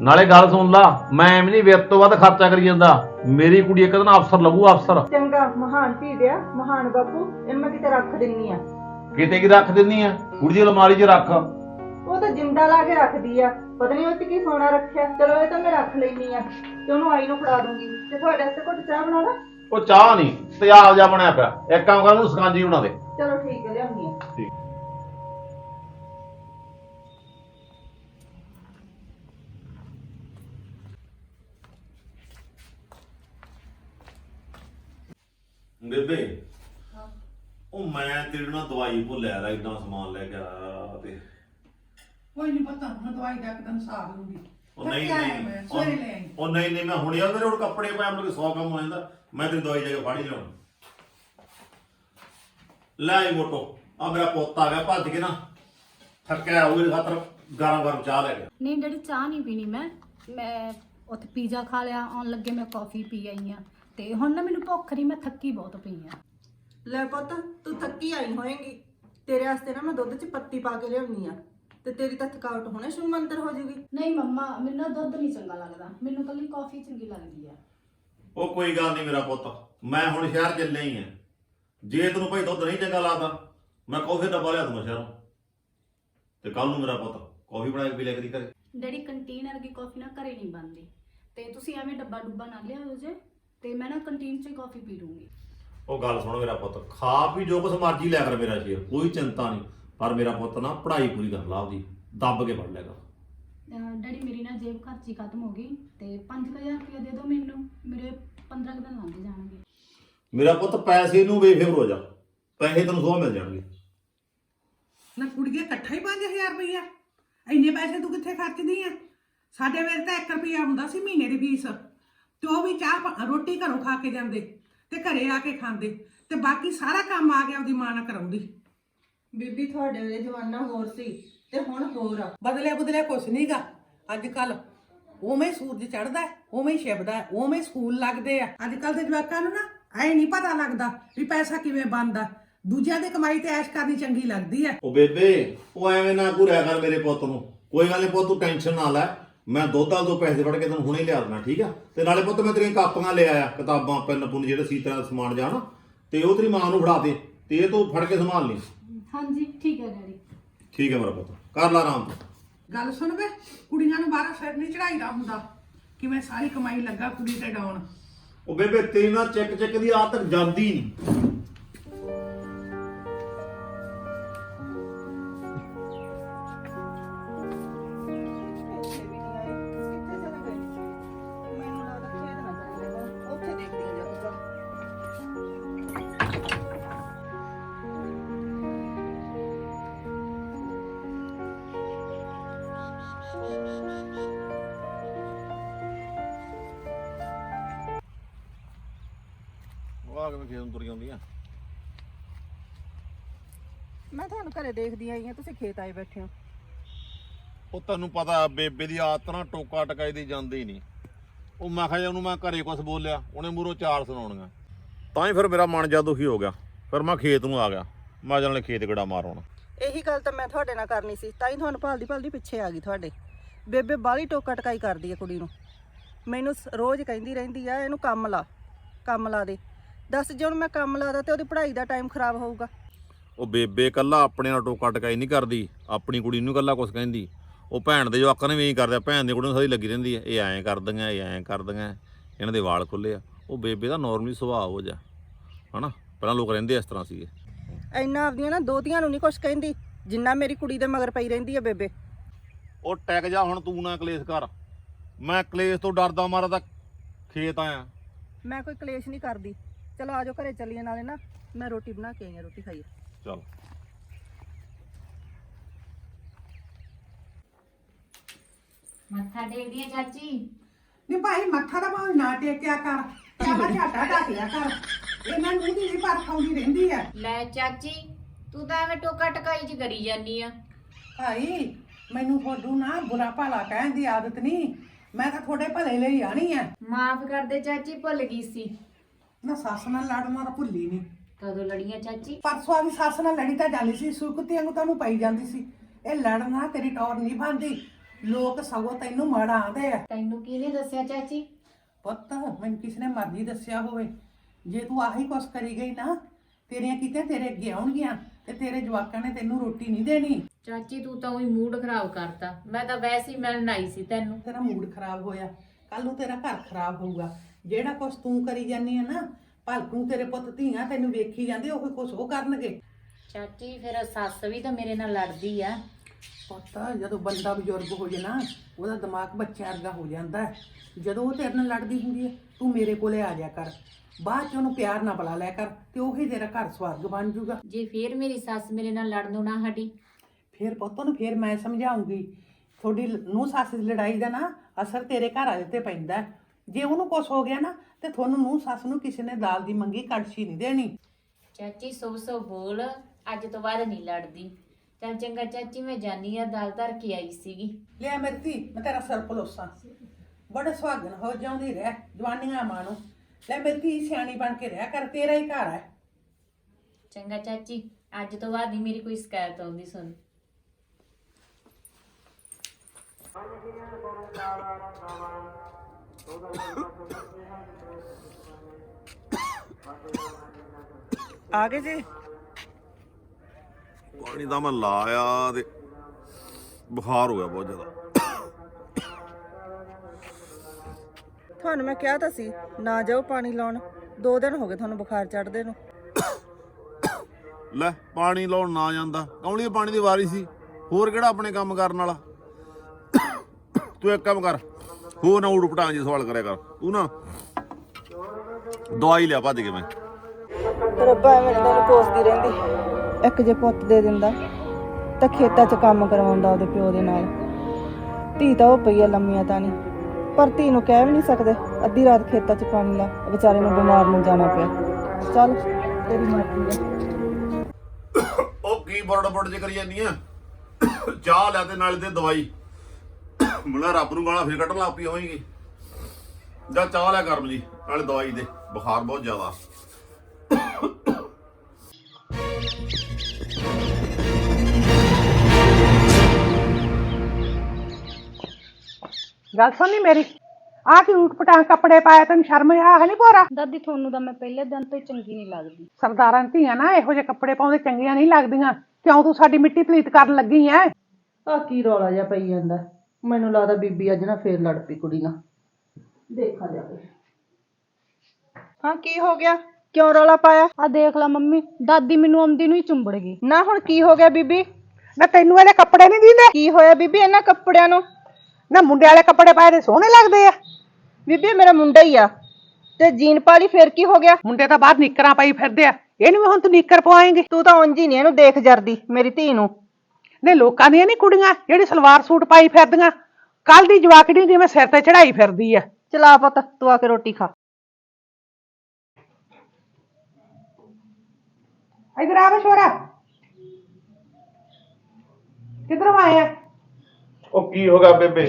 ਨਾਲੇ ਗੱਲ ਸੁਣ ਲਾ ਮੈਂ ਐਵੇਂ ਨਹੀਂ ਵਿਅਕਤ ਤੋਂ ਵੱਧ ਖਰਚਾ ਕਰੀ ਜਾਂਦਾ। ਮੇਰੀ ਕੁੜੀ ਇੱਕ ਦਿਨ ਅਫਸਰ ਲੱਗੂ ਅਫਸਰ। ਚੰਗਾ ਮਹਾਨ ਧੀ ਦਿਆ ਮਹਾਨ ਬਾਪੂ ਇਹਨੂੰ ਮੈਂ ਕਿਤੇ ਰੱਖ ਦਿੰਨੀ ਆ। ਕਿਤੇ ਕੀ ਰੱਖ ਦਿੰਨੀ ਆ? ਕੁੜੀ ਦੀ ਅਲਮਾਰੀ 'ਚ ਰੱਖ। ਉਹ ਤਾਂ ਜਿੰਦਾ ਲਾ ਕੇ ਰੱਖਦੀ ਆ। ਪਤਾ ਨਹੀਂ ਉਹ 'ਚ ਕੀ ਸੋਨਾ ਰੱਖਿਆ। ਚਲੋ ਇਹ ਤਾਂ ਮੈਂ ਰੱਖ ਲੈਣੀ ਆ। ਤੇ ਉਹਨੂੰ ਆਈ ਨੂੰ ਫੜਾ ਦੂੰਗੀ। ਤੇ ਤੁਹਾਡੇ ਵਾਸਤੇ ਕੁਝ ਚਾਹ ਬਣਾ ਲਾ? ਉਹ ਚਾਹ ਨਹੀਂ ਤਿਆਬ ਜਾ ਬਣਿਆ ਪਿਆ। ਇੱਕ ਕੰਮ ਕਰ ਉਹਨੂੰ ਸਕੰਜੀ ਬਣਾ ਦੇ। ਚਲੋ ਠੀਕ ਹੈ ਲਿਆਉਣੀ ਆ। ਬੇਬੇ ਉਹ ਮੈਂ ਤੇਰੇ ਨਾਲ ਦਵਾਈ ਭੁੱਲਿਆ ਰਾ ਇਦਾਂ ਸਮਾਨ ਲੈ ਕੇ ਆਇਆ ਤੇ। ਕੋਈ ਨਹੀਂ ਪਤਾ ਮੈਂ ਦਵਾਈ ਦਾ ਇੱਕਦਮ ਸਾਰ ਲੂੰਗੀ ਉਹ ਨਹੀਂ ਥੱਕਿਆ ਨਹੀਂ। ਮੈਂ, ਸਵੇਰੇ ਲੈ ਆਈ। ਉਹ ਨਹੀਂ ਨਹੀਂ ਮੈਂ ਹੁਣ ਯਾਰ ਮੇਰੇ ਹੁਣ ਕੱਪੜੇ ਪਾਇਆ ਮੈਨੂੰ 100 ਕੰਮ ਹੋ ਜਾਂਦਾ। ਮੈਂ ਤੇਰੀ ਦਵਾਈ ਜਾ ਕੇ ਫਾੜੀ ਲਿਆਉਣਾ। ਲੈ ਆਈ ਮੋਟੋ ਆ ਮੇਰਾ ਪੁੱਤ ਆ ਗਿਆ ਭੱਜ ਕੇ ਨਾ। ਥੱਕਿਆ ਉਹਦੇ ਖਾਤਰ ਗਰਮ ਗਰਮ ਚਾਹ ਲੈ ਗਿਆ ਨਹੀਂ ਡੈਡੀ ਚਾਹ ਨਹੀਂ ਪੀਣੀ ਮੈਂ। ਮੈਂ ਉੱਥੇ ਪੀਜ਼ਾ ਖਾ ਲਿਆ ਆਉਣ ਲੱਗੇ ਮੈਂ ਕਾਫੀ ਪੀ ਆਈ ਆ। ਤੇ ਹੁਣ ਨਾ ਮੈਨੂੰ ਭੁੱਖ ਨਹੀਂ ਮੈਂ ਥੱਕੀ ਬਹੁਤ ਪਈ ਆ। ਲੈ ਪੁੱਤ ਤੂੰ ਥੱਕੀ ਆਈ ਹੋਏਂਗੀ। ਤੇਰੇ ਵਾਸਤੇ ਨਾ ਮੈਂ ਦੁੱਧ 'ਚ ਪੱਤੀ ਪਾ ਕੇ ਲਿਆਉਣੀ ਆ। ਤੇ ਤੇਰੀ ਤਾਂ ਥਕਾਵਟ ਹੁਣੇ ਸ਼ੁਰੂ ਮੰਤਰ ਹੋ ਜੂਗੀ। ਨਹੀਂ ਮੰਮਾ ਮੈਨੂੰ ਨਾ ਦੁੱਧ ਨਹੀਂ ਚੰਗਾ ਲੱਗਦਾ। ਮੈਨੂੰ ਕੱਲੀ ਕਾਫੀ ਚੰਗੀ ਲੱਗਦੀ ਆ। ਉਹ ਕੋਈ ਗੱਲ ਨਹੀਂ ਮੇਰਾ ਪੁੱਤ ਮੈਂ ਹੁਣ ਸ਼ਹਿਰ ਚੱਲੇ ਹੀ ਆ। ਜੇ ਤੈਨੂੰ ਭਾਈ ਦੁੱਧ ਨਹੀਂ ਚੰਗਾ ਲੱਗਦਾ ਮੈਂ ਕੌਫੀ ਦਾ ਡੱਬਾ ਲਿਆ ਦੂੰਗਾ ਸ਼ਹਿਰੋਂ। ਤੇ ਕੱਲ ਨੂੰ ਮੇਰਾ ਪੁੱਤ ਕਾਫੀ ਬਣਾ ਕੇ ਪੀ ਲਿਆ ਕਰੀ ਘਰੇ। ਡੈਡੀ ਕੰਟੀਨ ਵਰਗੀ ਕਾਫੀ ਨਾ ਘਰੇ ਨਹੀਂ ਬਣਦੀ। ਤੇ ਤੁਸੀਂ ਐਵੇਂ ਡੱਬਾ ਡੁੱਬਾ ਨਾ ਲਿਆਓ ਜੇ। ਤੇ ਮੈਂ ਨਾ ਕੰਟੀਨ 'ਚ ਕਾਫੀ ਪੀ ਲੂੰਗੀ ਉਹ ਗੱਲ ਸੁਣ ਮੇਰਾ ਪੁੱਤ ਖਾ ਪੀ ਜੋ ਕੁਛ ਮਰਜ਼ੀ ਲਿਆ ਕਰ ਮੇਰਾ ਸ਼ੇਰ ਕੋਈ ਚਿੰਤਾ ਨਹੀਂ। ਪਰ ਮੇਰਾ ਪੁੱਤ ਨਾ ਪੜ੍ਹਾਈ ਪੂਰੀ ਕਰ ਲਾ ਉਹਦੀ ਦੱਬ ਕੇ ਪੜ੍ਹ ਲਿਆ ਅਹ ਡੈਡੀ ਮੇਰੀ ਨਾ ਜੇਬ ਖਰਚੀ ਖਤਮ ਹੋ ਗਈ ਤੇ 5000 ਰੁਪਏ ਦੇ ਦਿਓ ਮੈਨੂੰ ਮੇਰੇ 15 ਕੁ ਦਿਨ ਲੰਘ ਜਾਣਗੇ। ਮੇਰਾ ਪੁੱਤ ਪੈਸੇ ਨੂੰ ਬੇਫਿਕਰ ਹੋ ਜਾ ਪੈਸੇ ਤੈਨੂੰ ਸੋ ਮਿਲ ਜਾਣਗੇ। ਨਾ ਕੁੜੀਏ ਇਕੱਠਾ ਹੀ 5000 ਰੁਪਈਆ ਇੰਨੇ ਪੈਸੇ ਤੂੰ ਕਿੱਥੇ ਖਰਚਦੀ ਆ? ਸਾਡੇ ਵੇਲੇ ਤਾਂ 1 ਰੁਪਈਆ ਹੁੰਦਾ ਸੀ ਮਹੀਨੇ ਦੀ ਫੀਸ। ਤੇ ਉਹ ਵੀ ਚਾਹ ਪਾ- ਰੋਟੀ ਘਰੋਂ ਖਾ ਕੇ ਜਾਂਦੇ ਤੇ ਘਰੇ ਆ ਕੇ ਖਾਂਦੇ ਤੇ ਬਾਕੀ ਸਾਰਾ ਕੰਮ ਆ ਗਿਆ ਉਹਦੀ ਮਾਂ ਨਾਲ ਕਰਾਉਂਦੀ। ਬੀਬੀ ਤੁਹਾਡੇ ਵੇਲੇ ਜਵਾਨਾ ਹੋਰ ਸੀ ਤੇ ਹੁਣ ਹੋਰ ਆ। ਬਦਲਿਆ ਬਦਲਿਆ ਕੁਛ ਨਹੀਂਗਾ ਅੱਜ ਕੱਲ ਉਵੇਂ ਹੀ ਸੂਰਜ ਚੜਦਾ ਉਵੇਂ ਹੀ ਛਿਪਦਾ ਹੈ, ਉਵੇਂ ਹੀ ਸਕੂਲ ਲੱਗਦੇ ਆ। ਅੱਜ ਕੱਲ ਦੇ ਜਵਾਕਾਂ ਨੂੰ ਨਾ ਐ ਨਹੀਂ ਪਤਾ ਲੱਗਦਾ ਵੀ ਪੈਸਾ ਕਿਵੇਂ ਬਣਦਾ। ਦੂਜਿਆਂ ਦੀ ਕਮਾਈ ਤੇ ਐਸ਼ ਕਰਨੀ ਚੰਗੀ ਲੱਗਦੀ ਆ ਉਹ ਬੇਬੇ ਉਹ ਐਵੇਂ ਨਾ ਘੁਰਿਆ ਕਰ ਮੇਰੇ ਪੁੱਤ ਨੂੰ। ਕੋਈ ਗੱਲ ਨਹੀਂ ਪੁੱਤ ਤੂੰ ਟੈਨਸ਼ਨ ਨਾ ਲੈ। ਮੈਂ ਦੁੱਧ ਤੋਂ ਪੈਸੇ ਫੜ ਕੇ ਤੈਨੂੰ ਹੁਣੇ ਲਿਆ ਦੇਣਾ ਠੀਕ ਆ? ਤੇ ਨਾਲੇ ਪੁੱਤ ਮੈਂ ਤੇਰੀਆਂ ਕਾਪੀਆਂ ਲੈ ਆਇਆ ਕਿਤਾਬਾਂ ਪੈਨ ਪੁੰਨ ਜਿਹੜੇ ਸੀ ਤਰ੍ਹਾਂ ਦਾ ਸਮਾਨ ਜਾਣ ਤੇ ਉਹ ਤੇਰੀ ਮਾਂ ਨੂੰ ਫੜਾ ਦੇ ਤੇ ਇਹ ਤੂੰ ਫੜ ਕੇ ਸੰਭਾਲ ਲਈ। ਹਾਂਜੀ ਠੀਕ ਹੈ ਡੈਡੀ। ਠੀਕ ਹੈ ਮੇਰਾ ਪੁੱਤ ਕਰ ਲੈ ਆਰਾਮ। ਤੂੰ ਗੱਲ ਸੁਣ ਵੇ ਕੁੜੀਆਂ ਨੂੰ ਬਾਹਰ ਸਿਰ ਨਹੀਂ ਚੜਾਈਦਾ ਹੁੰਦਾ ਕਿਵੇਂ ਸਾਰੀ ਕਮਾਈ ਲੱਗਾ ਕੁੜੀ ਤੇ ਡਾਉਣ। ਉਹ ਬੇਬੇ ਤੇਰੀ ਨਾਲ ਚੈੱਕ ਚੈੱਕ ਦੀ ਆਦਤ ਜਾਂਦੀ ਨਹੀਂ ਕੇ ਖੇਤ ਨੂੰ ਤੁਰ ਜਾਂਦੀ ਆ ਮੈਂ ਤੁਹਾਨੂੰ ਘਰੇ ਦੇਖਦੀ ਆਈ ਆ ਤੁਸੀਂ ਖੇਤ ਆਏ ਬੈਠੇ ਹੋ। ਉਹ ਤੈਨੂੰ ਪਤਾ ਬੇਬੇ ਦੀ ਆਦਤ ਨਾ ਟੋਕਾ ਟਕਾਈ ਦੀ ਜਾਂਦੀ ਨਹੀਂ। ਉਹ ਮੈਂ ਕਿਹਾ ਜੀ ਉਹਨੂੰ ਮੈਂ ਘਰੇ ਕੁਝ ਬੋਲਿਆ ਉਹਨੇ ਮੂਰੋਂ ਚਾਰ ਸੁਣਾਉਣੀਆਂ। ਤਾਂ ਹੀ ਫਿਰ ਮੇਰਾ ਮਨ ਜਾ ਦੁਖੀ ਹੋ ਗਿਆ। ਫਿਰ ਮੈਂ ਖੇਤ ਨੂੰ ਆ ਗਿਆ। ਮੈਂ ਜਾਣੇ ਖੇਤ ਗੜਾ ਮਾਰ ਆਉਣਾ। ਇਹੀ ਗੱਲ ਤਾਂ ਮੈਂ ਤੁਹਾਡੇ ਨਾਲ ਕਰਨੀ ਸੀ ਤਾਂ ਹੀ ਤੁਹਾਨੂੰ ਭਾਲਦੀ ਭਾਲਦੀ ਪਿੱਛੇ ਆ ਗਈ ਤੁਹਾਡੇ। ਬੇਬੇ ਬਾਹਲੀ ਟੋਕਾ ਟਕਾਈ ਕਰਦੀ ਆ ਕੁੜੀ ਨੂੰ। ਮੈਨੂੰ ਸ- ਰੋਜ਼ ਕਹਿੰਦੀ ਰਹਿੰਦੀ ਆ ਇਹਨੂੰ ਕੰਮ ਲਾ ਕੰਮ ਲਾ ਦੇ। ਦੱਸ ਜੇ ਹੁਣ ਮੈਂ ਕੰਮ ਲਾਦਾ ਤੇ ਉਹਦੀ ਪੜ੍ਹਾਈ ਦਾ ਟਾਈਮ ਖਰਾਬ ਹੋਊਗਾ। ਉਹ ਬੇਬੇ ਕੱਲਾ ਆਪਣੇ ਨਾਲ ਟੋਕਾ ਟਕਾਈ ਨਹੀਂ ਕਰਦੀ ਆਪਣੀ ਕੁੜੀ ਨੂੰ ਕੱਲਾ ਕੁਝ ਕਹਿੰਦੀ। ਉਹ ਭੈਣ ਦੇ ਜਵਾਕਾਂ ਨੇ ਵੀ ਇਹੀ ਕਰਦੇ ਆ ਭੈਣ ਦੀ ਕੁੜੀ ਨੂੰ ਸਾਰੀ ਲੱਗੀ ਰਹਿੰਦੀ ਹੈ ਇਹ ਐਂ ਕਰਦੀਆਂ ਇਹ ਐਂ ਕਰਦੀਆਂ ਇਹਨਾਂ ਦੇ ਵਾਲ ਖੁੱਲੇ ਆ। ਉਹ ਬੇਬੇ ਦਾ ਨਾਰਮਲੀ ਸੁਭਾਅ ਹੋ ਜਾ ਹਨਾ? ਪਹਿਲਾਂ ਲੋਕ ਰਹਿੰਦੇ ਇਸ ਤਰ੍ਹਾਂ ਸੀਗੇ। ਇੰਨਾ ਆਪਦੀਆਂ ਨਾ ਦੋਤੀਆਂ ਨੂੰ ਨਹੀਂ ਕੁਛ ਕਹਿੰਦੀ ਜਿੰਨਾ ਮੇਰੀ ਕੁੜੀ ਦੇ ਮਗਰ ਪਈ ਰਹਿੰਦੀ ਆ ਬੇਬੇ। ਉਹ ਟੈਕ ਜਾ ਹੁਣ ਤੂੰ ਨਾ ਕਲੇਸ਼ ਕਰ। ਮੈਂ ਕਲੇਸ਼ ਤੋਂ ਡਰਦਾ ਮਾਰਾ ਤਾਂ ਖੇਤ ਆਇਆ। ਮੈਂ ਕੋਈ ਕਲੇਸ਼ ਨਹੀਂ ਕਰਦੀ। ਚਲੋ ਆਜੋ ਘਰੇ ਚੱਲੀਏ ਨਾਲੇ ਨਾ ਮੈਂ ਰੋਟੀ ਬਣਾ ਕੇ ਆਈ ਆ ਰੋਟੀ ਖਾਈਏ। ਚਲ। ਮੱਥਾ ਟੇਕਦੀ ਆ ਚਾਚੀ? ਨਹੀਂ ਭਾਈ ਮੱਥਾ ਦਾ ਭਾਵੇਂ ਨਾ ਟੇਕਿਆ ਕਰ ਚਾਹ ਝਾਟਾ ਢੱਕ ਲਿਆ ਕਰ। ਇਹਨਾਂ ਨੂੰ ਦੀ ਪਰ ਖਾਉਂਦੀ ਰਹਿੰਦੀ ਆ। ਲੈ ਚਾਚੀ ਤੂੰ ਤਾਂ ਐਵੇਂ ਟੋਕਾ ਟਕਾਈ ਚ ਕਰੀ ਜਾਨੀ ਆ। ਭਾਈ ਮੈਨੂੰ ਤੁਹਾਨੂੰ ਨਾ ਬੁਰਾ ਭਲਾ ਕਹਿਣ ਦੀ ਆਦਤ ਨਹੀਂ। ਮੈਂ ਤਾਂ ਤੁਹਾਡੇ ਭਲੇ ਲਈ ਆਣੀ ਆ। ਮਾਫ ਕਰ ਦੇ ਚਾਚੀ ਭੁੱਲ ਗਈ ਸੀ। ਨਾ ਸੱਸ ਨਾਲ ਲੜਨਾ ਤਾਂ ਭੁੱਲੀ ਨਹੀਂ ਕਦੋਂ ਲੜੀਆਂ ਚਾਚੀ? ਪਰਸੋਂ ਆ ਵੀ ਸੱਸ ਨਾਲ ਲੜੀ ਤਾਂ ਜਾਂਦੀ ਸੀ ਸੁਰਕਤੀ ਵਾਂਗੂ ਤੁਹਾਨੂੰ ਪਈ ਜਾਂਦੀ ਸੀ। ਇਹ ਲੜਨਾ ਤੇਰੀ ਟੌਰ ਨਹੀਂ ਬਣਦੀ। ਲੋਕ ਸਗੋਂ ਤੈਨੂੰ ਮਾੜਾ ਆਂਦੇ ਆ। ਤੈਨੂੰ ਕਿਹਨੇ ਦੱਸਿਆ ਚਾਚੀ? ਪੁੱਤ ਮੈਨੂੰ ਕਿਸੇ ਨੇ ਮਰਜ਼ੀ ਦੱਸਿਆ ਹੋਵੇ। ਜੇ ਤੂੰ ਆਹੀ ਕੁਛ ਕਰੀ ਗਈ ਨਾ ਤੇਰੀਆਂ ਕਿਤੇ ਤੇਰੇ ਅੱਗੇ ਆਉਣਗੀਆਂ ਤੇ ਤੇਰੇ ਜਵਾਕਾਂ ਨੇ ਤੈਨੂੰ ਰੋਟੀ ਨਹੀਂ ਦੇਣੀ। ਚਾਚੀ ਤੂੰ ਤਾਂ ਉਹੀ ਮੂਡ ਖਰਾਬ ਕਰਤਾ। ਮੈਂ ਤਾਂ ਵੈਸੇ ਹੀ ਮਿਲਣ ਆਈ ਸੀ ਤੈਨੂੰ। ਤੇਰਾ ਮੂਡ ਖਰਾਬ ਹੋਇਆ। ਕੱਲ ਨੂੰ ਤੇਰਾ ਘਰ ਖਰਾਬ ਹੋਊਗਾ। ਜਿਹੜਾ ਕੁਛ ਤੂੰ ਕਰੀ ਜਾਂਦੀ ਹੈ ਨਾ ਭਲਕੂ ਤੇਰੇ ਪੁੱਤ ਧੀਆਂ ਤੈਨੂੰ ਵੇਖੀ ਜਾਂਦੇ ਉਹ ਕੁਛ ਉਹ ਕਰਨਗੇ। ਚਾਚੀ ਫਿਰ ਸੱਸ ਵੀ ਤਾਂ ਮੇਰੇ ਨਾਲ ਲੜਦੀ ਆ। ਪੁੱਤ ਜਦੋਂ ਬੰਦਾ ਬਜ਼ੁਰਗ ਹੋ ਨਾ ਉਹਦਾ ਦਿਮਾਗ ਬੱਚਿਆਂ ਵਰਗਾ ਹੋ ਜਾਂਦਾ ਹੈ। ਜਦੋਂ ਉਹ ਤੇਰੇ ਨਾਲ ਲੜਦੀ ਹੁੰਦੀ ਹੈ ਤੂੰ ਮੇਰੇ ਕੋਲੇ ਆ ਜਾ ਕਰ। ਬਾਅਦ ਚ ਉਹਨੂੰ ਪਿਆਰ ਨਾਲ ਬੁਲਾ ਲਿਆ ਕਰ ਤੇ ਉਹੀ ਤੇਰਾ ਘਰ ਸਵਰਗ ਬਣ ਜਾਊਗਾ ਜੇ ਫੇਰ ਮੇਰੀ ਸੱਸ ਮੇਰੇ ਨਾਲ ਲੜਨੋਂ ਨਾ ਹਟੀ? ਫਿਰ ਪੁੱਤ ਨੂੰ ਫਿਰ ਮੈਂ ਸਮਝਾਉਂਗੀ। ਤੁਹਾਡੀ ਨੂੰ ਸੱਸ ਦੀ ਲੜਾਈ ਦਾ ਨਾ ਅਸਰ ਤੇਰੇ ਘਰ ਵਾਲੇ ਤੇ ਪੈਂਦਾ ਹੈ। ਜੇ ਉਹਨੂੰ ਕੁਝ ਹੋ ਗਿਆ ਨਾ ਤੇ ਤੁਹਾਨੂੰ ਨੂੰ ਸੱਸ ਨੂੰ ਕਿਸੇ ਨੇ ਦਾਲ ਦੀ ਮੰਗੀ ਕੜਛੀ ਨਹੀਂ ਦੇਣੀ ਚਾਚੀ ਸੁਭ ਸੁਭ ਬੋਲ ਅੱਜ ਤੋਂ ਬਾਅਦ ਨਹੀਂ ਲੜਦੀ ਚੱਲ ਚੰਗਾ ਚਾਚੀ ਮੈਂ ਜਾਨੀ ਆ ਦਾਲ ਧਰ ਕੇ ਆਈ ਸੀਗੀ ਲਿਆ ਮੇਰੀ ਧੀ ਮੈਂ ਤੇਰਾ ਸਰ ਪਲੋਸਾਂ ਬੜੇ ਸੁਹਾਗਣ ਹੋ ਜਾਉਂਦੀ ਰਹਿ ਜਵਾਨੀਆਂ ਮਾਣੋ ਲੈ ਮੇਰੀ ਧੀ ਸਿਆਣੀ ਬਣ ਕੇ ਰਹਿ ਕਰ ਤੇਰਾ ਹੀ ਘਰ ਹੈ ਚੰਗਾ ਚਾਚੀ ਅੱਜ ਤੋਂ ਬਾਅਦ ਨਹੀਂ ਮੇਰੀ ਕੋਈ ਸ਼ਿਕਾਇਤ ਆਉਂਦੀ ਸੁਣ ਆ ਗਏ ਜੀ। ਪਾਣੀ ਤਾਂ ਮੈਂ ਲਾਇਆ ਤੇ ਬੁਖਾਰ ਹੋ ਗਿਆ ਬਹੁਤ ਜ਼ਿਆਦਾ। ਤੁਹਾਨੂੰ ਮੈਂ ਕਿਹਾ ਤਾਂ ਸੀ ਨਾ ਜਾਓ ਪਾਣੀ ਲਾਉਣ। ਦੋ ਦਿਨ ਹੋ ਗਏ ਤੁਹਾਨੂੰ ਬੁਖਾਰ ਚੜਦੇ ਨੂੰ। ਲੈ ਪਾਣੀ ਲਾਉਣ ਨਾ ਜਾਂਦਾ। ਕੌਣੀ ਪਾਣੀ ਦੀ ਵਾਰੀ ਸੀ? ਹੋਰ ਕਿਹੜਾ ਆਪਣੇ ਕੰਮ ਕਰਨ ਵਾਲਾ? ਤੂੰ ਇੱਕ ਕੰਮ ਕਰ। ਹੋਰ ਨਾ ਉੜ ਪਟਾਂ ਜੀ ਸਵਾਲ ਕਰਿਆ ਕਰ। ਤੂੰ ਨਾ ਦਵਾਈ ਲਿਆ ਭੱਜ ਕੇ ਮੈਂ। ਰੱਬਾ ਐਵੇਂ ਨੀ ਤੈਨੂੰ ਕੋਸਦੀ ਰਹਿੰਦੀ। ਇੱਕ ਜੇ ਪੁੱਤ ਦੇ ਦਿੰਦਾ ਤਾਂ ਖੇਤਾਂ 'ਚ ਕੰਮ ਕਰਵਾਉਂਦਾ ਉਹਦੇ ਪਿਓ ਦੇ ਨਾਲ। ਧੀ ਤਾਂ ਉਹ ਪਈ ਆ ਲੰਮੀਆਂ ਤਾਂ ਨਹੀਂ। ਪਰ ਧੀ ਨੂੰ ਕਹਿ ਵੀ ਨਹੀਂ ਸਕਦੇ ਅੱਧੀ ਰਾਤ ਖੇਤਾਂ 'ਚ ਪਾਣੀ ਲਾ ਵਿਚਾਰੇ ਨੂੰ ਬਿਮਾਰ ਨੂੰ ਜਾਣਾ ਪਿਆ। ਚੱਲ ਤੇਰੀ ਮਰਜ਼ੀ ਆ। ਉਹ ਕੀ ਬਰੜ ਬਰੜ ਜੇ ਕਰੀ ਜਾਂਦੀ ਆ। ਚਾਹ ਲੈ ਤੇ ਨਾਲੇ ਤੇ ਦਵਾਈ। ਮੁੰਡਾ ਰੱਬ ਨੂੰ ਗਾਲਾਂ ਫੇਰ ਕੱਢਣ ਲੱਗ ਪਈ ਹੋਏਗੀ ਜਾ ਚਾਹ ਲੈ ਕਰਮ ਜੀ ਨਾਲੇ ਦਵਾਈ ਦੇ ਬੁਖਾਰ ਬਹੁਤ ਜ਼ਿਆਦਾ। ਗੱਲ ਸੁਣ ਨੀ ਮੇਰੀ। ਆ ਕੀ ਊਟ ਪਟਾਂ ਕੱਪੜੇ ਪਾਇਆ ਤੈਨੂੰ ਸ਼ਰਮ ਆ ਨਹੀਂ ਭੋਰਾ? ਦਾਦੀ ਤੁਹਾਨੂੰ ਤਾਂ ਮੈਂ ਪਹਿਲੇ ਦਿਨ ਤੋਂ ਹੀ ਚੰਗੀ ਨਹੀਂ ਲੱਗਦੀ। ਸਰਦਾਰਾਂ ਦੀਆਂ ਧੀਆਂ ਨਾ ਇਹੋ ਜਿਹੇ ਕੱਪੜੇ ਪਾਉਂਦੇ ਚੰਗੀਆਂ ਨਹੀਂ ਲੱਗਦੀਆਂ। ਕਿਉਂ ਤੂੰ ਸਾਡੀ ਮਿੱਟੀ ਪਲੀਤ ਕਰਨ ਲੱਗੀ ਐ? ਆ ਕੀ ਰੌਲਾ ਜਿਹਾ ਪਈ ਜਾਂਦਾ। ਮੈਨੂੰ ਲੱਗਦਾ ਬੀਬੀ ਅੱਜ ਨਾ ਫੇਰ ਲੜ ਪਈ ਕੁੜੀ ਨਾਲ। ਦੇਖਾ ਜਾਵੇ ਹਾਂ ਕੀ ਹੋ ਗਿਆ? ਕਿਉਂ ਰੌਲਾ ਪਾਇਆ? ਆ ਦੇਖ ਲੈ ਮੰਮੀ ਦਾਦੀ ਮੈਨੂੰ ਆਉਂਦੀ ਨੂੰ ਹੀ ਚੁੰਬੜ ਗਈ। ਨਾ ਹੁਣ ਕੀ ਹੋ ਗਿਆ ਬੀਬੀ? ਨਾ ਤੈਨੂੰ ਇਹਦੇ ਕੱਪੜੇ ਨਹੀਂ ਦਿੰਦੇ? ਕੀ ਹੋਇਆ ਬੀਬੀ ਇਹਨਾਂ ਕੱਪੜਿਆਂ ਨੂੰ? ਨਾ ਮੁੰਡੇ ਵਾਲੇ ਕੱਪੜੇ ਪਾਏ ਤੇ ਸੋਹਣੇ ਲੱਗਦੇ ਆ। ਬੀਬੀ ਮੇਰਾ ਮੁੰਡਾ ਹੀ ਆ। ਤੇ ਜੀਨ ਪਾਲੀ ਫੇਰ ਕੀ ਹੋ ਗਿਆ? ਮੁੰਡੇ ਤਾਂ ਬਾਹਰ ਨਿੱਕਰਾਂ ਪਾਈ ਫਿਰਦੇ ਆ। ਇਹਨੂੰ ਵੀ ਹੁਣ ਤੂੰ ਨਿੱਕਰ ਪਵਾਏਂਗੀ। ਤੂੰ ਤਾਂ ਉਂਝ ਹੀ ਨਹੀਂ ਇਹਨੂੰ ਦੇਖ ਜਰਦੀ ਮੇਰੀ ਧੀ ਨੂੰ। ਨੇ ਲੋਕਾਂ ਦੀਆਂ ਨਹੀਂ ਕੁੜੀਆਂ ਜਿਹੜੀ ਸਲਵਾਰ ਸੂਟ ਪਾਈ ਫਿਰਦੀਆਂ। ਕੱਲ ਦੀ ਜਵਾਕੜੀ ਜਿਵੇਂ ਸਿਰ ਤੇ ਚੜਾਈ ਫਿਰਦੀ ਆ। ਚਲਾ ਪੁੱਤ ਤੂੰ ਆ ਕੇ ਰੋਟੀ ਖਾ। ਇਧਰ ਆ ਛੋਰਾ। ਕਿੱਧਰੋਂ ਆਇਆ ਉਹ ਕੀ ਹੋ ਗਿਆ ਬੇਬੇ?